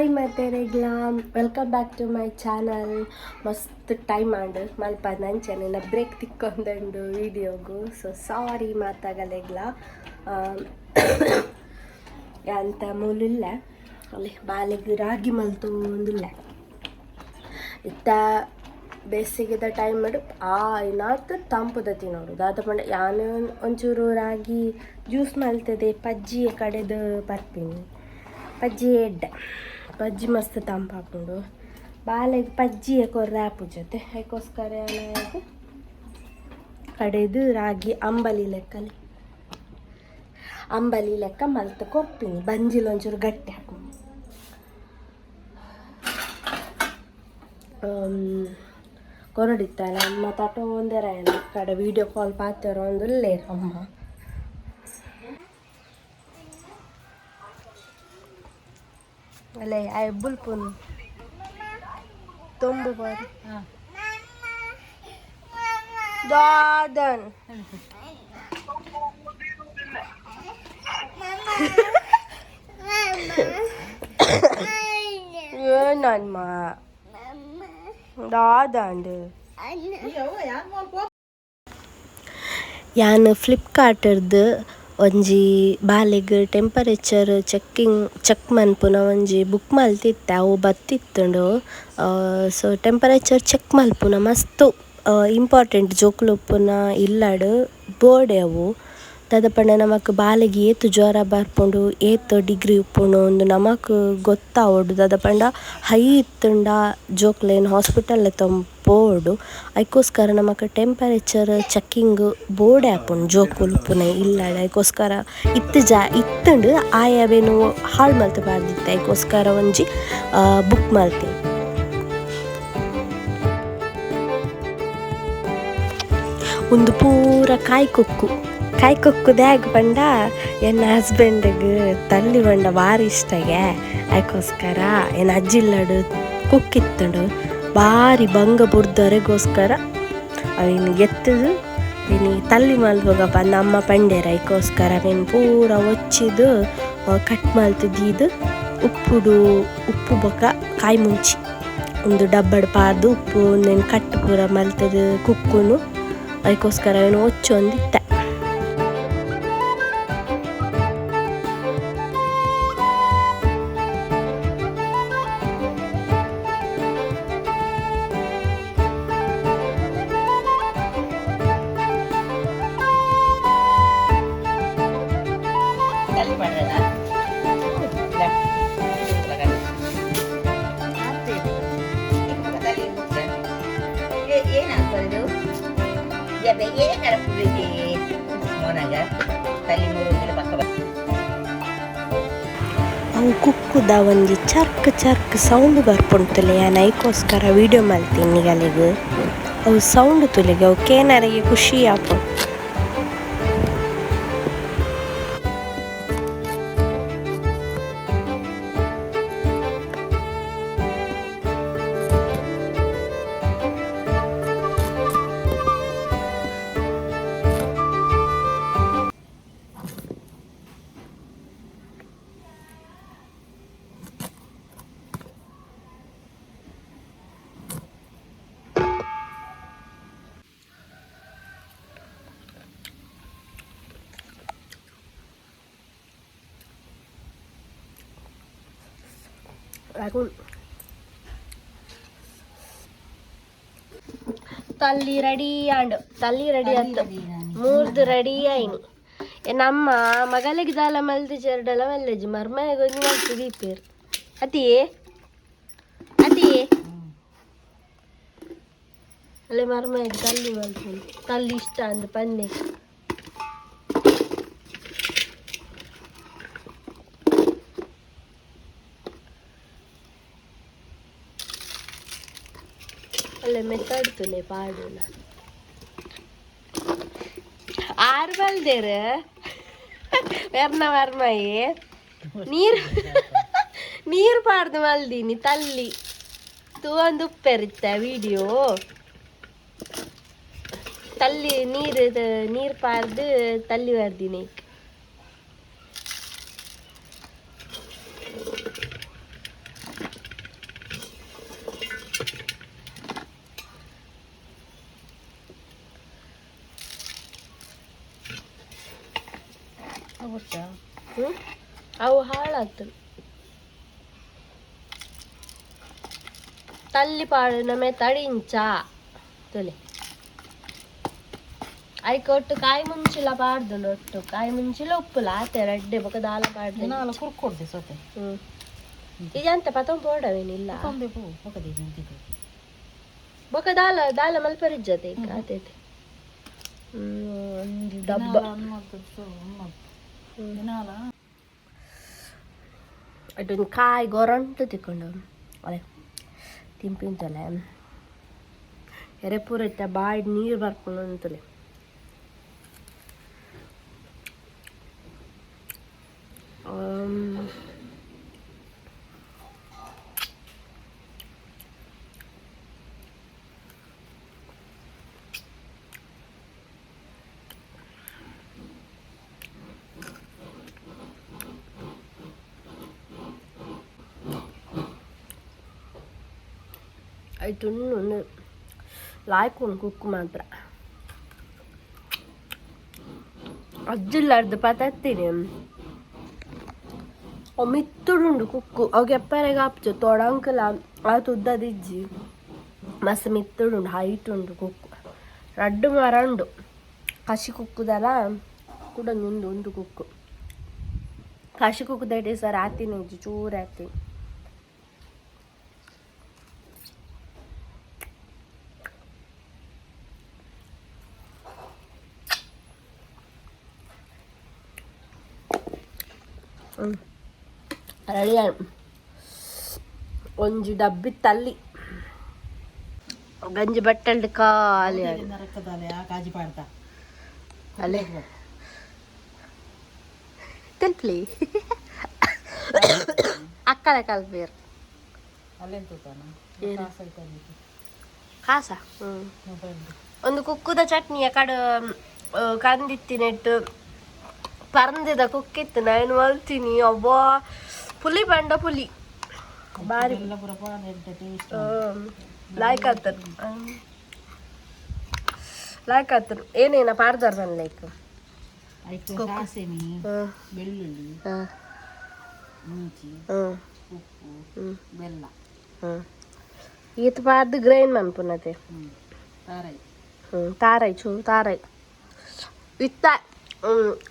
Hi ಮತ್ತೆ ರೆಗ್ಲಾಮ್ welcome back to my channel ಮಸ್ತ್ time ಆಂಡು ಮಲ್ಪ ನಂಚೆನ ಬ್ರೇಕ್ ತಿಕ್ಕೊಂದಂಡು ವೀಡಿಯೋಗು ಸೊ ಸಾರಿ ಮಾತಾಗಲೆಗ್ಲ ಅಂತ ಮೂಲಿಲ್ಲ. ಅಲ್ಲಿ ಬಾಲಿಗೆ ರಾಗಿ ಮಲ್ತು ಇತ್ತ ಬೇಸಿಗೆದ ಟೈಮ್ ಮಾಡು ಆ ಇನ್ನಾತ್ ತಂಪುದ ತಿನ್ನೋಡು ದಾದ ಪಂಡ ಯಾನು ಒಂಚೂರು ರಾಗಿ ಜ್ಯೂಸ್ ಮಲ್ತದೆ. ಪಜ್ಜಿ ಕಡೆದು ಬರ್ತೀನಿ. ಪಜ್ಜಿ ಎಡ್ಡ. ಪಜ್ಜಿ ಮಸ್ತ್ ತಂಪು ಹಾಕೊಂಡು ಬಾಲೆಗೆ ಪಜ್ಜಿ ಹಾಕೋ ಆಪು ಜೊತೆ. ಅದಕ್ಕೋಸ್ಕರ ಕಡೆದು ರಾಗಿ ಅಂಬಲಿ ಲೆಕ್ಕಲಿ. ಅಂಬಲಿ ಲೆಕ್ಕ ಮಲ್ತ ಬಂಜಿಲ್ ಒಂಚೂರು ಗಟ್ಟಿ ಹಾಕೊಂಡು ಕೊರಡಿತ್ತಲ್ಲ, ಅಮ್ಮ ತಟ ಒಂದರ ಕಡೆ ವಿಡಿಯೋ ಕಾಲ್ ಪಾತ್ರ ಒಂದು ಲೇರ್ ಅಮ್ಮ ಅಲ್ಲೇ ಆ ಬುಲ್ಪುನ್. ತೊಂಬು ಬಾರಿ. ದಾದನ್. ಏನಮ್ಮ ದಾದಂಡು ಯಾನ್ ಫ್ಲಿಪ್ಕಾರ್ಟ್ರದ್ದು ಒಂಜಿ ಬಾಲೆಗ್ ಟೆಂಪರೇಚರ್ ಚೆಕ್ಕಿಂಗ್ ಚೆಕ್ ಮನ್ಪುನ ಒಂಜಿ ಬುಕ್ ಮಲ್ತಿತ್ತೆ, ಅವು ಬತ್ತಿತ್ತುಂಡು ಸೊ ಟೆಂಪರೇಚರ್ ಚೆಕ್ ಮಲ್ಪುನ ಮಸ್ತ್ ಇಂಪಾರ್ಟೆಂಟ್ ಜೋಕ್ಲೊಪ್ಪುನ ಇಲ್ಲಡ್, ಬೋರ್ಡೆ ಅವು. ದಾದ ಪಂಡ ನಮಕ್ ಬಾಲೆಗ್ ಏತ್ ಜ್ವರ ಬರ್ಪುಂಡು, ಏತ್ ಡಿಗ್ರಿ ಉಪ್ಪುಂಡು ಉಂದು ನಮಕ್ ಗೊತ್ತಾವೊಡು. ದಾದ ಪಂಡ ಹೈ ಇತ್ತುಂಡ ಜೋಕ್ಲೆನ್ ಹಾಸ್ಪಿಟಲ್ ಪೋವೊಡು ಐಕೋಸ್ಕರ ನಮಕ್ ಟೆಂಪರೇಚರ್ ಚೆಕ್ಕಿಂಗ್ ಬೋರ್ಡ್ ಆಪುಂಡು ಜೋಕುಲು ಇಲ್ಲ ಐಕೋಸ್ಕರ ಇತ್ತು ಜಾ, ಇತ್ತುಂಡು ಆಯವೇನು ಹಾಳು ಮಲ್ತಬಾರ್ದಿತ್ತೆ ಐಕೋಸ್ಕರ ಒಂಜಿ ಬುಕ್ ಮಲ್ತಿ. ಒಂದು ಪೂರ ಕಾಯಿ ಕೊಕ್ಕು ಕಾಯಿ ಕೊಕ್ಕು ದ್ಯಾಗ್ ಬಂಡ ಎನ್ನ ಹಸ್ಬೆಂಡ್ಗೆ ತಲ್ಲಿ ಬಂಡ ಭಾರಿ ಇಷ್ಟಗೆ ಅದಕ್ಕೋಸ್ಕರ ಏನು ಅಜ್ಜಿಲ್ಲಡು ಕುಕ್ಕಿತ್ತುಂಡು. ಭಾರಿ ಭಂಗ ಬುಡ್ದವರೆಗೋಸ್ಕರ ಅವನು ಎತ್ತದು ಇನ್ನು ತಲ್ಲಿ ಹೋಗಪ್ಪ, ನಮ್ಮ ಪಂಡೇರ ಅದಕ್ಕೋಸ್ಕರ ಅವೇನು ಪೂರ ಒಚ್ಚಿದು ಕಟ್ ಮಲ್ತದೀದು ಉಪ್ಪುಡು, ಉಪ್ಪು ಬೊಕ್ಕ ಕಾಯಿ ಮುಂಚಿ, ಒಂದು ಡಬ್ಬಡ್ ಪಾರ್ದು ಉಪ್ಪು ನೆನ್ ಕಟ್ ಪೂರ ಮಲ್ತದು ಕುಕ್ಕುನು, ಅದಕ್ಕೋಸ್ಕರ ಅವನು ಒಚ್ಚು ಏನಾರ ಕುಡಿದಿ ಮೋನಾಗ? ತಲೆ ಮೂರು ಪಕ್ಕ ಅವು ಕುಕ್ಕುದ ಒಂಜಿ ಚರ್ಕ್ ಚರ್ಕ್ ಸೌಂಡ್ ಬರ್ಪುಂಟುಲೆ ಯಾನ್ ಐಕೋಸ್ಕರ ವಿಡಿಯೋ ಮಾಡ್ತೀನಿ ಅಲ್ಲಿಗೆ ಅವು ಸೌಂಡ್ ತುಲಿಗೆ, ಅವು ಕೇನರಿಗೆ ಖುಷಿ ಆಪು ರಾಗುಲ್ ತಲ್ಲಿ ರೆಡಿ ಆಂಡ್ ತಲ್ಲಿ ರೆಡಿ ಆಯ್ತು ಮೂರ್ದು ರೆಡಿ ಆಯ್ನಿ ಎ ನಮ್ಮ ಮಗಲಿಗೆ ದಾಲ ಮಲ್ತಿ ಚೆರಡಲ ಮಲ್ಲೆಜಿ ಮರ್ಮನೆಗೆ ಹೋಗಿ ಮಲ್ತಿ ದೀಪೇರು ಅತಿ ಅತಿ ಅಲ್ಲೇ ಮರ್ಮನೆಗೆ ತಲ್ಲಿ ಮಲ್ತೀನಿ ತಲ್ಲಿ ಇಷ್ಟ ಅಂದ ಪನ್ನೆ ಅಲ್ಲೇ ಮೆತ್ತಾಡ್ತುಲೆ ಪಾಡುನ ಆರು ಬಲ್ದೇರ ವರ್ಣ ವರ್ಮಯಿ ನೀರು ನೀರು ಪಾಡ್ದು ಮಲ್ದೀನಿ ತಲ್ಲಿ ತೂ ಒಂದು ಉಪ್ಪೆರಿತ್ತ ವಿಡಿಯೋ ತಲ್ಲಿ ನೀರು ನೀರು ಪಾರ್ದು ತಲ್ಲಿ ಬರ್ದೀನಿ ವರ್ಷ ಹ್ಮ್? ಅವು ಹಾಳಾತು ತಲ್ಲಿ ಪಾಳು ನಮೆ ತಡಿಂಚ ತೊಲೆ ಐಕೊಟ್ಟು ಕಾಯಿ ಮುಂಚಿಲ ಪಾಡ್ದು ಒಟ್ಟು ಕಾಯಿ ಮುಂಚಿಲ ಉಪ್ಪುಲ ಆತೆ ರಡ್ಡೆ ಬೊಕ ದಾಲ ಪಾಡ್ದು. ನಾಲ್ಕು ಕುರ್ಕೊಡ್ದೆ ಸೊತೆ. ಹ್ಮ್. ಇದಂತ ಪತಂ ಪೋಡವೇನಿಲ್ಲ ಕೊಂಬೆ ಪೂ ಪಕ್ಕದಿ ನಿಂತಿದೆ ಬೊಕ ದಾಲ ದಾಲ ಮಲ್ಪರಿಜ್ಜತೆ ಆತೈತೆ. ಹ್ಮ್ ಒಂದು ಡಬ್ಬ. ಅದೊಂದು ಕಾಯಿ ಗೊರಂಟು ತಿಕ್ಕೊಂಡು ಅದೇ ತಿಂಪಿಂತಲೆ ಎರೆ ಪೂರ ಇತ್ತ ಬಾಯಿ ನೀರು ಬರ್ಕೊಂಡು ಅಂತಲೆ. ಆಯ್ತು ಒಂದು ಲಾಯ್ಕೊಂಡು ಕುಕ್ಕು ಮಾತ್ರ ಅಜ್ಜಿಲ್ಲಾರ್ದು ಪತತ್ತೀನಿ ಮಿತ್ತುಡುಂಡು ಕುಕ್ಕು ಅವಾಗ ಎಪ್ಪರೆಗೆ ಆಪ್ಚು ತೊಡಂಕಲ ಆ ತುದ್ದದಿಜ್ಜಿ ಮಸ್ತ್ ಮಿತ್ತುಡುಂಡು ಹೈಟ್ ಉಂಡು ಕುಕ್ಕು ರಡ್ಡು ಮರ ಉಂಡು ಕಸಿ ಕುಕ್ಕುದಲ್ಲ ಕೂಡ ಉಂಡು ಒಂದು ಕುಕ್ಕು ಕಸಿ ಕುಕ್ಕುದೈತೆ ಸರ್ ಆತೀನಿ ಚೂರು ಆತೀನಿ ರೆಡಿ. ಒಂಜಿ ಡಬ್ಬಿ ತಲ್ಲಿ ಗಂಜಿ ಬಟ್ಟಲ್ಡ್ ಖಾಲಿ ಆ ಕಾಜಿ ಪಾಡ್ತಾ ಅಲ್ಲೇ ತೆಲ್ಪ್ಲಿ ಅಕ್ಕಲ? ಕಾಸೈತಲ್ಲಿ ಕಾಸ ಹ್ಮ್. ಒಂದು ಕುಕ್ಕುದ ಚಟ್ನಿಯ ಕಡ ಕಂದಿತ್ತಿ ನೆಟ್ಟು ಪರಂದಿದ ಕುಕ್ಕಿತ್ತು. ನಾನು ಮಲ್ತೀನಿ. ಅವ್ವ. ಪುಲಿ ಬಂಡ ಪುಲಿ. ಬಾರಿ. ಲೈಕ್ ಲಾಯ್ಕ್ ಆಗ್ತದೆ ಲಾಯ್ಕ್ ಆಗ್ತದೆ ಏನೇನ ಪಾಡ್ದಾರ ಲೈಕ್ ಐಕು ಸಾಸೆನಿ ಬೆಳ್ಳುಳ್ಳಿ ಉಪ್ಪು ಬೆಲ್ಲ. ಈತ ಪಾಡ್ದು ಗ್ರೈಂಡ್ ಮನ್ಪುನತೆ ಹ್ಞೂ ತಾರೈ ಹ್ಮ್. ತಾರೈ ಚೂ ತಾರೈ ಇತ್ತ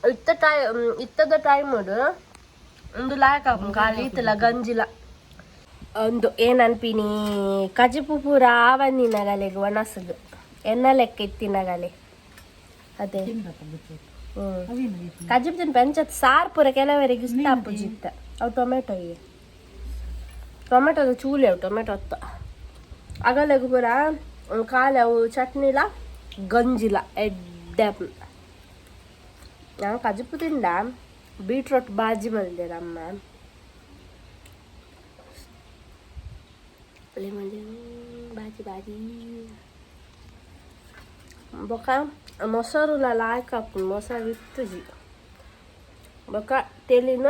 ಇತ್ತ ಟೈಮ್ ಇತ್ತದ ಟೈಮ್ ಒಂದು ಲಾಯಕ್ ಹಾಕು ಖಾಲಿ ಇತ್ತಲ್ಲ ಗಂಜಿಲ ಒಂದು ಏನ್ ಅನ್ಪಿನಿ ಕಜಿಪು ಪೂರ ಆವನ್ನಿನಗಲೆಗೆ ಒಣಸದು. ಎನ್ನ ಲೆಕ್ಕ ಇತ್ತಿನಗಲೆ ಅದೇ. ಕಜಿಪ್ದಿನ ಪಂಚತ್ ಸಾರ್ ಪೂರ ಕೆಲವರಿಗೆ ಇಷ್ಟ ಅಪ್ಪುಜಿತ್ತ ಅವು ಟೊಮೆಟೊ ಇ ಟೊಮೆಟೊದ ಚೂಲಿ ಅವು ಟೊಮೆಟೊ ಹೊತ್ತ ಅಗಲೆಗು ಪೂರ ಕಾಲು ಅವು ಚಟ್ನಿಲ ಗಂಜಿಲ ಎಡ್ಡೆ ನಾನು ಕಜಿಪು ತಿಂದ. ಬೀಟ್ರೋಟ್ ಬಾಜಿ ಮಲ್ದೆ ಅಮ್ಮ ಒಳ್ಳೆ ಮಂದಿ ಬಾಜಿ ಬಾಜಿ ಬೊಕ ಮೊಸರುಲ ಲಾಯ್ಕ್ ಹಾಕ್ತೀನಿ ಮೊಸರು ಇತ್ತುಜಿ ಬೊಕ ತೆಲಿನ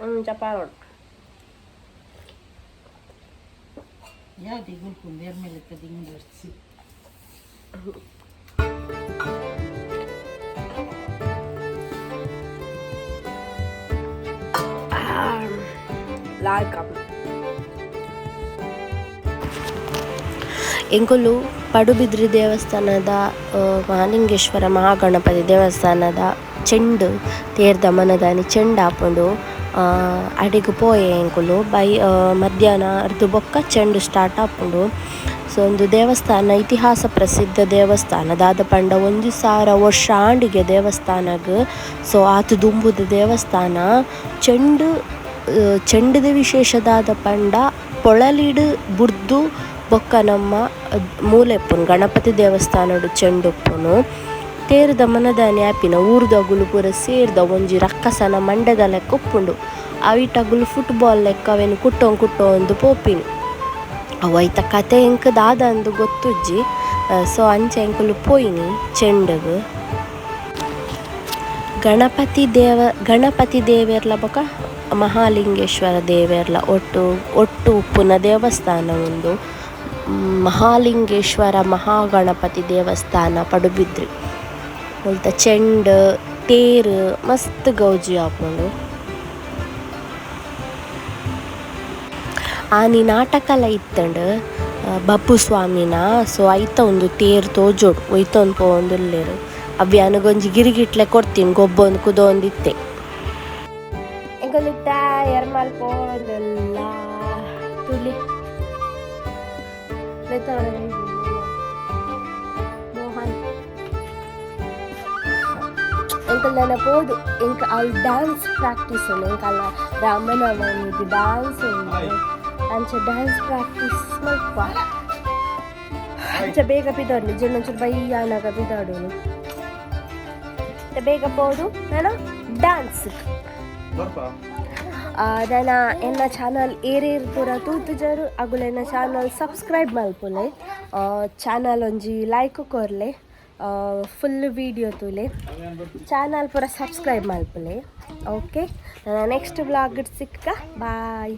ಒಂದು ಚಪಾರೋಣ ಯಾವ್ದು ಗುಲ್ಕುಂದು ಎರ್ ಮೇಲೆ ಎಂಕುಲು ಪಡುಬಿದ್ರಿ ದೇವಸ್ಥಾನದ ಮಹಾಲಿಂಗೇಶ್ವರ ಮಹಾಗಣಪತಿ ದೇವಸ್ಥಾನದ ಚೆಂಡು, ತೇರ್ದ ಮನದಾನಿ ಚೆಂಡು ಹಾಕೊಂಡು ಅಡಿಗೆ ಪೋಯೆ ಎಂಕುಲು ಬೈ ಮಧ್ಯಾಹ್ನ ಅರ್ಧ ಬೊಕ್ಕ ಚೆಂಡು ಸ್ಟಾರ್ಟ್ ಹಾಕೊಂಡು, ಸೊ ಒಂದು ದೇವಸ್ಥಾನ, ಇತಿಹಾಸ ಪ್ರಸಿದ್ಧ ದೇವಸ್ಥಾನ ದಾದ ಪಂಡ ಒಂದು ಸಾವಿರ ವರ್ಷ ಆಂಡಿಗೆ ದೇವಸ್ಥಾನಗ್, ಸೊ ಆತು ದುಂಬುದ ದೇವಸ್ಥಾನ ಚೆಂಡು ಚೆಂಡದ ವಿಶೇಷದಾದ ಪಂಡ, ಪೊಳಲಿಡು, ಬುರ್ದು ಬೊಕ್ಕ ನಮ್ಮ ಮೂಲೆಪ್ಪುನು, ಗಣಪತಿ ದೇವಸ್ಥಾನಡು ಚೆಂಡುಪ್ಪುನು, ತೇರ್ದ ಮನದಾನಿ ಆಪಿನ ಊರ್ದಗುಲು ಪೂರ ಸೇರ್ದ ಒಂಜಿ ರಕ್ಕಸನ ಮಂಡ್ಯದ ಲೆಕ್ಕ ಉಪ್ಪುಂಡು ಅವಿಟಗುಲು ಫುಟ್ಬಾಲ್ ಲೆಕ್ಕ ಕುಟ್ಟೋ ಕುಟ್ಟೊಂ ಕುಟ್ಟೊಂದು ಪೋಪಿನ. ಅವೈತ ಕತೆ ಎಂಕ್ ದಾದ ಅಂದು ಗೊತ್ತುಜ್ಜಿ ಸೊ ಅಂಚೆ ಎಂಕುಲು ಪೋಯಿನಿ, ಚೆಂಡಗ್. ಗಣಪತಿ ದೇವ, ಗಣಪತಿ ದೇವೆರ್ಲ ಬೊಕ ಮಹಾಲಿಂಗೇಶ್ವರ ದೇವೆರ್ಲ ಒಟ್ಟು ಒಟ್ಟು ಉಪ್ಪುನ ದೇವಸ್ಥಾನ ಒಂದು ಮಹಾಲಿಂಗೇಶ್ವರ ಮಹಾಗಣಪತಿ ದೇವಸ್ಥಾನ ಪಡುಬಿದ್ರಿ. ಉಳ್ತ ಚೆಂಡು, ತೇರು, ಮಸ್ತ್ ಗೌಜಿ ಆಪುಂಡು. ಆನಿ ನಾಟಕಲ ಇತ್ತಂಡು ಬಪ್ಪು ಸ್ವಾಮಿನ ಸೊ ಐತ ಒಂದು ತೇರು ತೋಜೋಡು, ಒಯ್ತೊಂದು ಪೋವೊಂದುಲ್ಲೆರ್. ಅವ್ಯಾನಿಗೊಂಜಿ ಗಿರಿಗಿಟ್ಲೆ ಕೊಡ್ತೀನಿ ಗೊಬ್ಬೊಂದು ಕುದೊಂದು ಇತ್ತೆ ಎಂಗೊಲಿತ್ತ ಎರ್ಮಲ್ಪೋದೆಲ್ಲ ತುಲಿ. ಮೋಹನ್. ಎಂಕಲ್ ನೆನಪೋದು ಎಂಕ ಅಲ್ಲಿ ಡ್ಯಾನ್ಸ್ ಪ್ರಾಕ್ಟೀಸ್ ಉಂಡು ಎಂಕಲ್ಲ ರಾಮನವಮಿದು ಡ್ಯಾನ್ಸ್ ಉಂಡು ಅಂಚ ಡ್ಯಾನ್ಸ್ ಪ್ರಾಕ್ಟೀಸ್ ಮಲ್ಪ ಅಂಚ ಬೇಗ ಬಿದ್ದಾಡು ನಿಜ ನಂಚೂರು ಬೈಯಾನಾಗ ಬಿದ್ದಾಡೋನು. ಬೇಗ ಬೋದು ನಾನು ಡ್ಯಾನ್ಸ್ ನನ್ನ ಎನ್ನ ಚಾನಲ್ ಏರೇರ್ ಪೂರ ತೂತುಜರು ಅಗುಲ ಚಾನಲ್ ಸಬ್ಸ್ಕ್ರೈಬ್ ಮಲ್ಪುಲೆ ಚಾನಲ್ ಒಂಜಿ ಲೈಕ್ ಕೊರ್ಲೆ. ಫುಲ್ ವೀಡಿಯೋ ತೂಲೆ. ಚಾನಲ್ ಪೂರ ಸಬ್ಸ್ಕ್ರೈಬ್ ಮಲ್ಪುಲೆ ಓಕೆ ನನ್ನ ನೆಕ್ಸ್ಟ್ ಬ್ಲಾಗ್ ಸಿಕ್ಕ. ಬಾಯ್